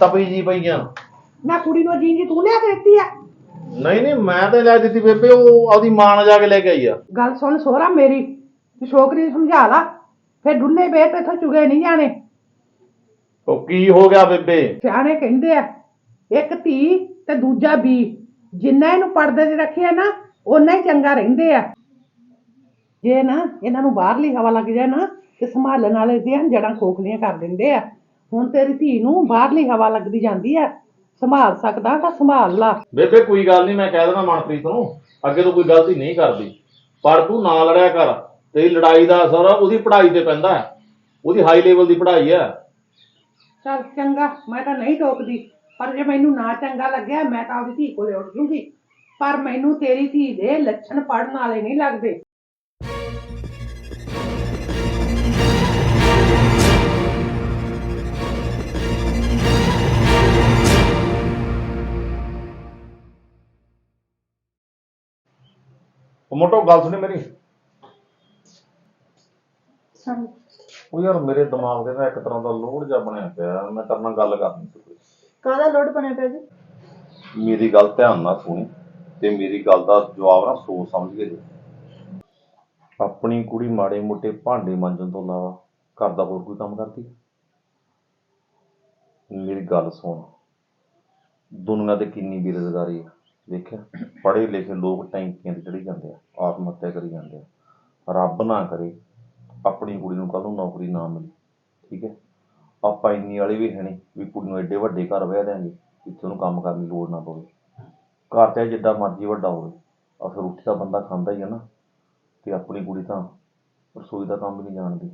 ਤਪੀ ਜੀ ਪਈਆਂ। ਨਾ ਕੁੜੀ ਨੂੰ ਜੀਂਜੀ ਤੂੰ ਲਿਆ ਕੇ ਦਿੱਤੀ ਆ? ਨਹੀਂ ਨਹੀਂ ਮੈਂ ਤਾਂ ਲੈ ਦਿੱਤੀ ਬੇਬੇ ਉਹ ਆਪਦੀ ਮਾਂ ਨਾਲ ਜਾ ਕੇ ਲੈ ਕੇ ਆਈ ਆ। ਗੱਲ ਸੁਣ ਸੋਹਰਾ ਮੇਰੀ ਤੂੰ ਛੋਕਰੀ ਨੂੰ ਸਮਝਾ ਲਾ। ਫਿਰ ਡੁੱਲੇ ਬੇਟ ਇੱਥੋਂ ਚੁਗੇ ਨਹੀਂ ਜਾਣੇ। ਉਹ ਕੀ ਹੋ ਗਿਆ ਬੇਬੇ? ਸਿਆਣੇ ਕਹਿੰਦੇ ਆ ਇੱਕ ਧੀ ਤੇ ਦੂਜਾ ਬੀ। ਜਿੰਨਾ ਇਹਨੂੰ ਪਰਦੇ 'ਚ ਰੱਖਿਆ ਨਾ ਓਨਾ ਹੀ ਚੰਗਾ ਰਹਿੰਦੇ ਆ। ਜੇ ਨਾ ਇਹਨਾਂ ਨੂੰ ਬਾਹਰਲੀ ਹਵਾ ਲੱਗ ਜਾਏ ਨਾ ਤੇ ਸੰਭਾਲਣ ਵਾਲੇ ਦੀਆਂ ਜੜਾਂ ਖੋਖਲੀਆਂ ਕਰ ਦਿੰਦੇ ਆ। ਹੁਣ ਤੇਰੀ ਧੀ ਨੂੰ ਬਾਹਰਲੀ ਹਵਾ ਲੱਗਦੀ ਜਾਂਦੀ ਆ। ਸੰਭਾਲ ਸਕਦਾ ਤਾਂ ਸੰਭਾਲ ਲਾ। ਬੇਬੇ ਕੋਈ ਗੱਲ ਨਹੀਂ ਮੈਂ ਕਹਿ ਦੇਣਾ ਮਨਪ੍ਰੀਤ ਨੂੰ ਅੱਗੇ ਤੋਂ ਕੋਈ ਗਲਤੀ ਨਹੀਂ ਕਰਦੀ। ਪਰ ਤੂੰ ਨਾ ਲੜਿਆ ਕਰ। ਤੇਰੀ ਲੜਾਈ ਦਾ ਅਸਰ ਉਹਦੀ ਪੜ੍ਹਾਈ ਤੇ ਪੈਂਦਾ ਹੈ। ਉਹਦੀ ਹਾਈ ਲੈਵਲ ਦੀ ਪੜ੍ਹਾਈ ਆ ਚੱਲ ਚੰਗਾ ਮੈਂ ਤਾਂ ਨਹੀਂ ਟੋਕਦੀ। ਪਰ ਜੇ ਮੈਨੂੰ ਨਾ ਚੰਗਾ ਲੱਗਿਆ ਮੈਂ ਤਾਂ ਆਪਦੀ ਧੀ ਕੋਲੇ ਉੱਠ ਜੂਗੀ। ਪਰ ਮੈਨੂੰ ਤੇਰੀ ਧੀ ਦੇ ਲੱਛਣ ਪੜਨ ਵਾਲੇ ਨਹੀਂ ਲੱਗਦੇ। ਮੋਟੋ ਗੱਲ ਸੁਣੀ ਮੇਰੀ। ਉਹ ਯਾਰ ਮੇਰੇ ਦਿਮਾਗ ਦੇ ਨਾ ਇੱਕ ਤਰ੍ਹਾਂ ਦਾ ਲੋਡ ਜਿਹਾ ਬਣਿਆ ਪਿਆ ਮੈਂ ਤੇਰੇ ਨਾਲ ਗੱਲ ਕਰਨੀ ਸੀ ਕੋਈ। ਕਾਹਦਾ ਲੋਡ ਬਣਿਆ ਪਿਆ ਜੀ? ਮੇਰੀ ਗੱਲ ਧਿਆਨ ਨਾਲ ਸੁਣੀ ਤੇ ਮੇਰੀ ਗੱਲ ਦਾ ਜਵਾਬ ਨਾ ਸੋਚ ਸਮਝ ਕੇ ਦੇ। ਆਪਣੀ ਕੁੜੀ ਮਾੜੇ ਮੋਟੇ ਭਾਂਡੇ ਮਾਂਜਣ ਤੋਂ ਇਲਾਵਾ ਘਰ ਦਾ ਹੋਰ ਕੋਈ ਕੰਮ ਕਰਦੀ? ਹੈ? ਮੇਰੀ ਗੱਲ ਸੁਣ। ਦੁਨੀਆ ਤੇ ਕਿੰਨੀ ਬੇਰੁਜ਼ਗਾਰੀ ਆ। ਦੇਖਿਆ ਪੜ੍ਹੇ ਲਿਖੇ ਲੋਕ ਟੈਂਕੀਆਂ ਤੇ ਚੜੀ ਜਾਂਦੇ ਆ ਆਤਮ ਹੱਤਿਆ ਕਰੀ ਜਾਂਦੇ ਆ। ਰੱਬ ਨਾ ਕਰੇ ਆਪਣੀ ਕੁੜੀ ਨੂੰ ਕੱਲ ਨੂੰ ਨੌਕਰੀ ਨਾ ਮਿਲੇ, ਠੀਕ ਹੈ? ਆਪਾਂ ਇੰਨੀ ਵਾਲੀ ਵੀ ਹੈ ਨਹੀਂ ਵੀ ਕੁੜੀ ਨੂੰ ਐਡੇ ਵੱਡੇ ਘਰ ਵਿਆਹ ਦਿਆਂਗੇ ਜਿੱਥੇ ਉਹਨੂੰ ਕੰਮ ਕਰਨ ਦੀ ਲੋੜ ਨਾ ਪਵੇ। ਘਰ ਤੇ ਜਿੱਦਾਂ ਮਰਜ਼ੀ ਵੱਡਾ ਹੋਵੇ ਅਸਰ ਰੋਟੀ ਤਾਂ ਬੰਦਾ ਖਾਂਦਾ ਹੀ ਹੈ ਨਾ, ਤੇ ਆਪਣੀ ਕੁੜੀ ਤਾਂ ਰਸੋਈ ਦਾ ਕੰਮ ਵੀ ਨਹੀਂ ਜਾਣਦੀ।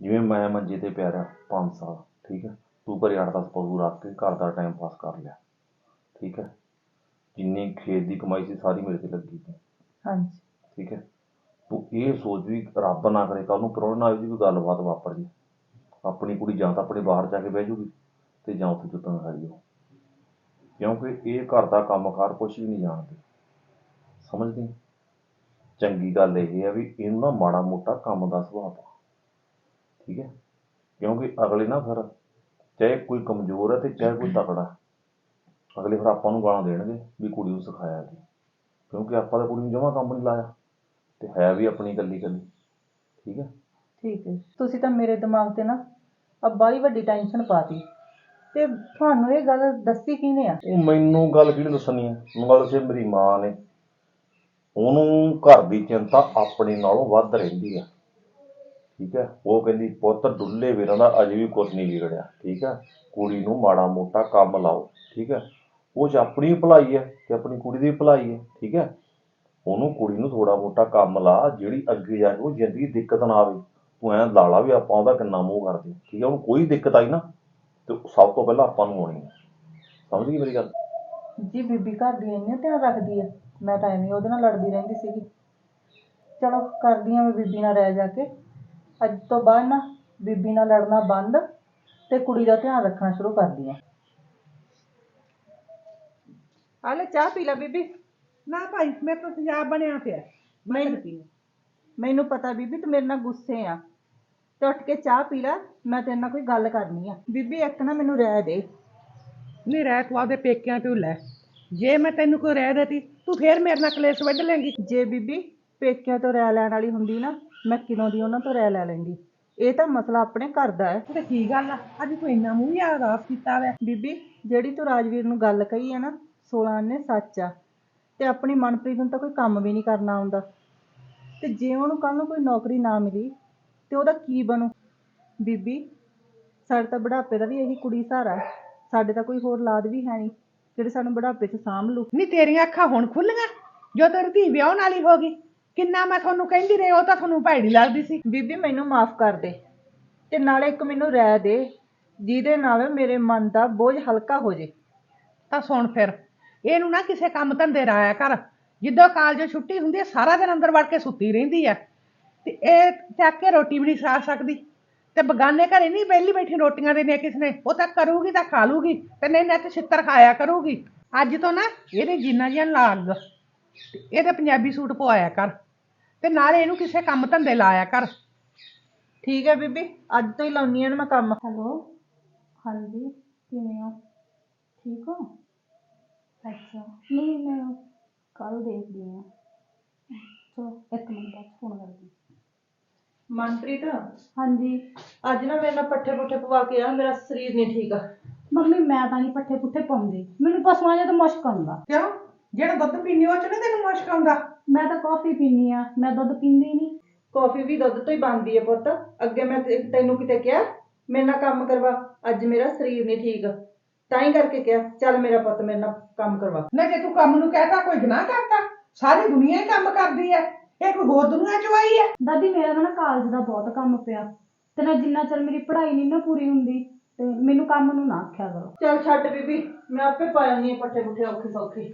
ਜਿਵੇਂ ਮੈਂ ਮੰਜੇ ਤੇ ਪਿਆ ਰਿਹਾ 5 ਸਾਲ, ਠੀਕ ਹੈ? ਤੂੰ ਘਰੇ 8-10 ਪਸ਼ੂ ਰੱਖ ਕੇ ਘਰ ਦਾ ਟਾਈਮ ਪਾਸ ਕਰ ਲਿਆ, ਠੀਕ ਹੈ? ਜਿੰਨੀ ਖੇਤ ਦੀ ਕਮਾਈ ਸੀ ਸਾਰੀ ਮੇਰੇ ਤੇ ਲੱਗੀ ਸੀ ਹਾਂਜੀ। ਠੀਕ ਹੈ? ਤੂੰ ਇਹ ਸੋਚ ਵੀ ਰੱਬ ਨਾ ਕਰੇ ਕੱਲ ਨੂੰ ਕਰੋਨਾ ਨਾਲ ਵੀ ਕੋਈ ਗੱਲਬਾਤ ਵਾਪਰ ਜੇ। ਆਪਣੀ ਕੁੜੀ ਜਾਂ ਤਾਂ ਆਪਣੇ ਬਾਹਰ ਜਾ ਕੇ ਬਹਿ ਜੂਗੀ ਤੇ ਜਾਂ ਉੱਥੇ ਜੁੱਤਾਂ ਖਾਈ ਜਾਓ ਕਿਉਂਕਿ ਇਹ ਘਰ ਦਾ ਕੰਮਕਾਰ ਕੁਛ ਵੀ ਨਹੀਂ ਜਾਣਦੇ। ਸਮਝਦੀ ਚੰਗੀ ਗੱਲ ਇਹ ਹੈ ਵੀ ਇਹਨੂੰ ਨਾ ਮਾੜਾ ਮੋਟਾ ਕੰਮ ਦਾ ਸੁਭਾਅ ਪਾ। ਠੀਕ ਹੈ? ਕਿਉਂਕਿ ਅਗਲੇ ਨਾ ਫਿਰ ਚਾਹੇ ਕੋਈ ਕਮਜ਼ੋਰ ਹੈ ਤੇ ਚਾਹੇ ਕੋਈ ਤਕੜਾ ਅਗਲੇ ਫਿਰ ਆਪਾਂ ਨੂੰ ਗਾਲਾਂ ਦੇਣਗੇ ਵੀ ਕੁੜੀ ਨੂੰ ਸਿਖਾਇਆ ਜੀ ਕਿਉਂਕਿ ਆਪਾਂ ਤਾਂ ਕੁੜੀ ਨੂੰ ਜਮਾ ਕੰਮ ਨਹੀਂ ਲਾਇਆ। ਤੇ ਹੈ ਵੀ ਆਪਣੀ ਇਕੱਲੀ ਇਕੱਲੀ। ਠੀਕ ਹੈ ਠੀਕ ਹੈ। ਤੁਸੀਂ ਤਾਂ ਮੇਰੇ ਦਿਮਾਗ ਤੇ ਨਾ ਆ ਬਾਲੀ ਵੱਡੀ ਟੈਨਸ਼ਨ ਪਾਤੀ। ਤੇ ਤੁਹਾਨੂੰ ਇਹ ਗੱਲ ਦੱਸੀ ਕਿਹਨੇ ਆ? ਉਹ ਮੈਨੂੰ ਗੱਲ ਕਿਹਨੇ ਦੱਸਣੀ ਹੈ ਮੈਨੂੰ ਗੱਲ ਦੱਸੇ ਮੇਰੀ ਮਾਂ ਨੇ। ਉਹਨੂੰ ਘਰ ਦੀ ਚਿੰਤਾ ਆਪਣੇ ਨਾਲੋਂ ਵੱਧ ਰਹਿੰਦੀ ਆ। ਠੀਕ ਹੈ ਉਹ ਕਹਿੰਦੀ ਪੁੱਤ ਡੁੱਲੇ ਵੀਰਾਂ ਦਾ ਅਜੇ ਵੀ ਕੁਝ ਨਹੀਂ ਵਿਗੜਿਆ। ਠੀਕ ਹੈ ਕੁੜੀ ਨੂੰ ਮਾੜਾ ਮੋਟਾ ਕੰਮ ਲਾਓ। ਠੀਕ ਹੈ ਉਹ 'ਚ ਆਪਣੀ ਭਲਾਈ ਹੈ ਤੇ ਆਪਣੀ ਕੁੜੀ ਦੀ ਭਲਾਈ ਹੈ ਠੀਕ ਹੈ ਉਹਨੂੰ ਕੁੜੀ ਨੂੰ ਥੋੜਾ ਮੋਟਾ ਕੰਮ ਲਾ ਜਿਹੜੀ ਅੱਗੇ ਜਾ ਕੇ ਉਹ ਜ਼ਿੰਦਗੀ ਦਿੱਕਤ ਨਾ ਆਵੇ। ਤੂੰ ਐਂ ਲਾਲਾ ਵੀ ਆਪਾਂ ਉਹਦਾ ਕਿੰਨਾ ਮੋਹ ਕਰਦੇ ਠੀਕ ਹੈ ਉਹਨੂੰ ਕੋਈ ਦਿੱਕਤ ਆਈ ਨਾ ਤੇ ਸਭ ਤੋਂ ਪਹਿਲਾਂ ਆਪਾਂ ਨੂੰ ਆਉਣੀ ਹੈ ਸਮਝ ਗਈ ਮੇਰੀ ਗੱਲ? ਜੀ ਬੀਬੀ ਘਰ ਦੀ ਇੰਨੇ ਧਿਆਨ ਰੱਖਦੀ ਆ। ਮੈਂ ਤਾਂ ਐਵੇਂ ਉਹਦੇ ਨਾਲ ਲੜਦੀ ਰਹਿੰਦੀ ਸੀਗੀ। ਚਲੋ ਕਰਦੀ ਆ ਮੈਂ ਬੀਬੀ ਨਾਲ ਰਹਿ ਜਾ ਕੇ। ਅੱਜ ਤੋਂ ਬਾਅਦ ਨਾ ਬੀਬੀ ਨਾਲ ਲੜਨਾ ਬੰਦ ਤੇ ਕੁੜੀ ਦਾ ਧਿਆਨ ਰੱਖਣਾ ਸ਼ੁਰੂ ਕਰਦੀ ਆ। ਆ ਲੈ ਚਾਹ ਪੀ ਲੈ ਬੀਬੀ। ਨਾ ਭਾਈ ਮੇਰੇ ਤੋਂ ਤੇਜ਼ਾਬ ਬਣਿਆ ਪਿਆ ਮੈਂ ਨਹੀਂ। ਤਾਂ ਪੀਣੀ ਮੈਨੂੰ ਪਤਾ ਬੀਬੀ ਤੂੰ ਮੇਰੇ ਨਾਲ ਗੁੱਸੇ ਆ। ਤੇ ਉੱਠ ਕੇ ਚਾਹ ਪੀ ਲੈ ਮੈਂ ਤੇਰੇ ਨਾਲ ਕੋਈ ਗੱਲ ਕਰਨੀ ਆ। ਬੀਬੀ ਇੱਕ ਨਾ ਮੈਨੂੰ ਰਹਿ ਦੇ। ਨਹੀਂ ਰਹਿ ਤੂੰ ਆਪਦੇ ਪੇਕਿਆਂ ਤੋਂ ਲੈ। ਜੇ ਮੈਂ ਤੈਨੂੰ ਕੋਈ ਰਹਿ ਦੇਤੀ ਤੂੰ ਫੇਰ ਮੇਰੇ ਨਾਲ ਕਲੇਸ਼ ਵੱਢ ਲੇਂਗੀ ਜੇ ਬੀਬੀ ਪੇਕਿਆਂ ਤੋਂ ਰਹਿ ਲੈਣ ਵਾਲੀ ਹੁੰਦੀ ਨਾ ਮੈਂ ਕਿਨੋਂ ਦੀ ਉਹਨਾਂ ਤੋਂ ਰਹਿ ਲੈ ਲੈਂਦੀ? ਇਹ ਤਾਂ ਮਸਲਾ ਆਪਣੇ ਘਰ ਦਾ ਹੈ। ਤੇ ਕੀ ਗੱਲ ਆ ਅੱਜ ਤੂੰ ਇੰਨਾ ਮੂੰਹ ਯਾਦ ਆਸ ਕੀਤਾ ਵੈ। ਬੀਬੀ ਜਿਹੜੀ ਤੂੰ ਰਾਜਵੀਰ ਨੂੰ ਗੱਲ ਕਹੀ ਹੈ ਨਾ 16 ਨੇ ਸੱਚ ਆ। ਤੇ ਆਪਣੀ ਮਨਪ੍ਰੀਤ ਨੂੰ ਤਾਂ ਕੋਈ ਕੰਮ ਵੀ ਨਹੀਂ ਕਰਨਾ ਆਉਂਦਾ। ਤੇ ਜੇ ਉਹਨੂੰ ਕੱਲ ਨੂੰ ਕੋਈ ਨੌਕਰੀ ਨਾ ਮਿਲੀ ਤੇ ਉਹਦਾ ਕੀ ਬਣੂ? ਬੀਬੀ ਸਾਡੇ ਤਾਂ ਬੁਢਾਪੇ ਦਾ ਵੀ ਇਹੀ ਕੁੜੀ ਸਹਾਰਾ ਹੈ। ਸਾਡੇ ਤਾਂ ਕੋਈ ਹੋਰ ਲਾਦ ਵੀ ਹੈ ਨਹੀਂ ਜਿਹੜੇ ਸਾਨੂੰ ਬੁਢਾਪੇ 'ਚ ਸਾਂਭ ਲੂ ਨਹੀਂ ਤੇਰੀਆਂ ਅੱਖਾਂ ਹੁਣ ਖੁੱਲੀਆਂ ਜੋ ਤੇਰੀ ਧੀ ਵਿਆਹਣ ਵਾਲੀ ਹੋ ਗਈ। ਕਿੰਨਾ ਮੈਂ ਤੁਹਾਨੂੰ ਕਹਿੰਦੀ ਰਹੀ ਉਹ ਤਾਂ ਤੁਹਾਨੂੰ ਭੈੜੀ ਲੱਗਦੀ ਸੀ। ਬੀਬੀ ਮੈਨੂੰ ਮਾਫ ਕਰ ਦੇ ਤੇ ਨਾਲੇ ਇੱਕ ਮੈਨੂੰ ਰਹਿ ਦੇ ਜਿਹਦੇ ਨਾਲ ਮੇਰੇ ਮਨ ਦਾ ਬੋਝ ਹਲਕਾ ਹੋ ਜੇ। ਤਾਂ ਸੁਣ ਫਿਰ। ਇਹਨੂੰ ਨਾ ਕਿਸੇ ਕੰਮ ਧੰਦੇ ਰਾਇਆ ਕਰ। ਜਿੱਦੋਂ ਕਾਲਜੋਂ ਛੁੱਟੀ ਹੁੰਦੀ ਹੈ ਸਾਰਾ ਦਿਨ ਅੰਦਰ ਵੜ ਕੇ ਸੁੱਤੀ ਰਹਿੰਦੀ ਹੈ ਤੇ ਇਹ ਚੱਕ ਕੇ ਰੋਟੀ ਵੀ ਨਹੀਂ ਖਾ ਸਕਦੀ। ਤੇ ਬਗਾਨੇ ਘਰੇ ਨਹੀਂ ਵਿਹਲੀ ਬੈਠੀ ਰੋਟੀਆਂ ਦੇਣੀਆਂ ਕਿਸ ਨੇ। ਉਹ ਤਾਂ ਕਰੂਗੀ ਤਾਂ ਖਾ ਲੂਗੀ ਤੇ ਨਹੀਂ ਨਾ ਤੇ ਛਿੱਤਰ ਖਾਇਆ ਕਰੂਗੀ। ਅੱਜ ਤੋਂ ਨਾ ਇਹਦੇ ਜਿੰਨਾ ਜਿਹਾ ਲੱਗ ਤੇ ਇਹਦੇ ਪੰਜਾਬੀ ਸੂਟ ਪਵਾਇਆ ਕਰ। ਤੇ ਨਾਲੇ ਇਹਨੂੰ ਕਿਸੇ ਕੰਮ ਧੰਦੇ ਲਾਇਆ ਕਰ। ਠੀਕ ਹੈ ਬੀਬੀ, ਅੱਜ ਤੋਂ ਹੀ ਲਾਉਣੀ ਆ ਨਾ ਮੈਂ ਕੰਮ। ਹੈਲੋ? ਹਾਂਜੀ, ਕਿਵੇਂ ਹੋ? ਠੀਕ ਹੋ? ਅੱਛਾ। ਨਹੀਂ ਮੈਂ ਕੱਲ ਦੇਖਦੀ ਹਾਂ। ਚਲੋ ਇੱਕ ਮਿੰਟ ਬਾਅਦ ਫੋਨ ਕਰਦੀ ਮਨਪ੍ਰੀਤ? ਹਾਂਜੀ। ਅੱਜ ਨਾ ਮੇਰੇ ਨਾਲ ਪੱਠੇ ਪੁੱਠੇ ਪਵਾ ਕੇ ਆ ਮੇਰਾ ਸਰੀਰ ਨਹੀਂ ਠੀਕ ਆ। ਮੰਮੀ ਮੈਂ ਤਾਂ ਨਹੀਂ ਪੱਠੇ ਪੁੱਠੇ ਪਾਉਂਦੀ। ਮੈਨੂੰ ਪਸ਼ੂਆਂ ਜਿਹਾ ਤਾਂ ਮੁਸ਼ਕ ਆਉਂਦਾ। ਕਿਉਂ? ਜਿਹੜਾ ਦੁੱਧ ਪੀਣੀ ਉਹ ਚ ਨਾ ਤੈਨੂੰ ਮੁਸ਼ਕ ਆਉਂਦਾ? ਮੈਂ ਤਾਂ ਕਾਫੀ ਪੀਨੀ ਆ ਮੈਂ ਦੁੱਧ ਪੀਂਦੀ ਨਹੀਂ। ਕਾਫੀ ਵੀ ਦੁੱਧ ਤੋਂ ਹੀ ਬਣਦੀ ਹੈ ਪੁੱਤ। ਅੱਗੇ ਮੈਂ ਤੇ- ਤੈਨੂੰ ਕਿਤੇ ਕਿਹਾ ਮੇਰੇ ਨਾਲ ਕੰਮ ਕਰਵਾ। ਅੱਜ ਮੇਰਾ ਸਰੀਰ ਨਹੀਂ ਠੀਕ। ਤਾਂ ਹੀ ਕਰਕੇ ਕਿਹਾ ਚੱਲ ਮੇਰਾ ਪੁੱਤ ਮੇਰੇ ਨਾਲ ਕੰਮ ਕਰਵਾ। ਨਾ ਜੇ ਤੂੰ ਕੰਮ ਨੂੰ ਕਹਤਾ ਕੋਈ ਗੁਨਾਹ ਕਰਤਾ? ਸਾਰੀ ਦੁਨੀਆ ਹੀ ਕੰਮ ਕਰਦੀ ਹੈ ਇਹ ਕੋਈ ਹੋਰ ਦੁਨੀਆ ਚੋਂ ਆਈ ਹੈ ਦਾਦੀ ਮੇਰਾ ਤਾਂ ਨਾ ਕਾਲਜ ਦਾ ਬਹੁਤ ਕੰਮ ਪਿਆ। ਤੇ ਨਾ ਜਿੰਨਾ ਚਿਰ ਮੇਰੀ ਪੜ੍ਹਾਈ ਨਹੀਂ ਨਾ ਪੂਰੀ ਹੁੰਦੀ ਤੇ ਮੈਨੂੰ ਕੰਮ ਨੂੰ ਨਾ ਆਖਿਆ ਕਰੋ। ਚੱਲ ਛੱਡ ਬੀਬੀ ਮੈਂ ਆਪੇ ਪਾ ਜਾਂਦੀ ਹਾਂ ਪੱਠੇ ਪੁੱਠੇ ਔਖੇ ਸੌਖੇ।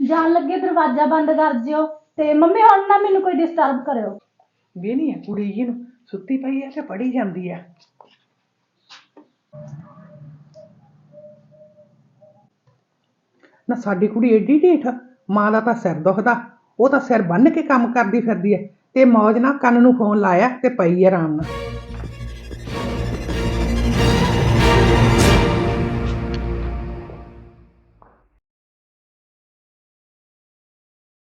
ਜਾਣ ਲੱਗੇ ਦਰਵਾਜ਼ਾ ਬੰਦ ਕਰ ਜਿਓ ਤੇ ਮੰਮੀ ਹੁਣ ਨਾ ਮੈਨੂੰ ਕੋਈ ਡਿਸਟਰਬ ਕਰਿਓ। ਵੀ ਨਹੀਂ ਹੈ ਕੁੜੀ ਜੀ ਨੂੰ ਸੁੱਤੀ ਪਈ ਹੈ ਤੇ ਪੜੀ ਜਾਂਦੀ ਹੈ ਨਾ ਸਾਡੀ ਕੁੜੀ ਏਡੀ ਢੀਠ ਮਾਂ ਦਾ ਤਾਂ ਸਿਰ ਦੁਖਦਾ, ਉਹ ਤਾਂ ਸਿਰ ਬੰਨ ਕੇ ਕੰਮ ਕਰਦੀ ਫਿਰਦੀ ਹੈ ਤੇ ਮੌਜ ਨਾਲ ਕੰਨ ਨੂੰ ਫੋਨ ਲਾਇਆ ਤੇ ਪਈ ਹੈ ਆਰਾਮ ਨਾਲ।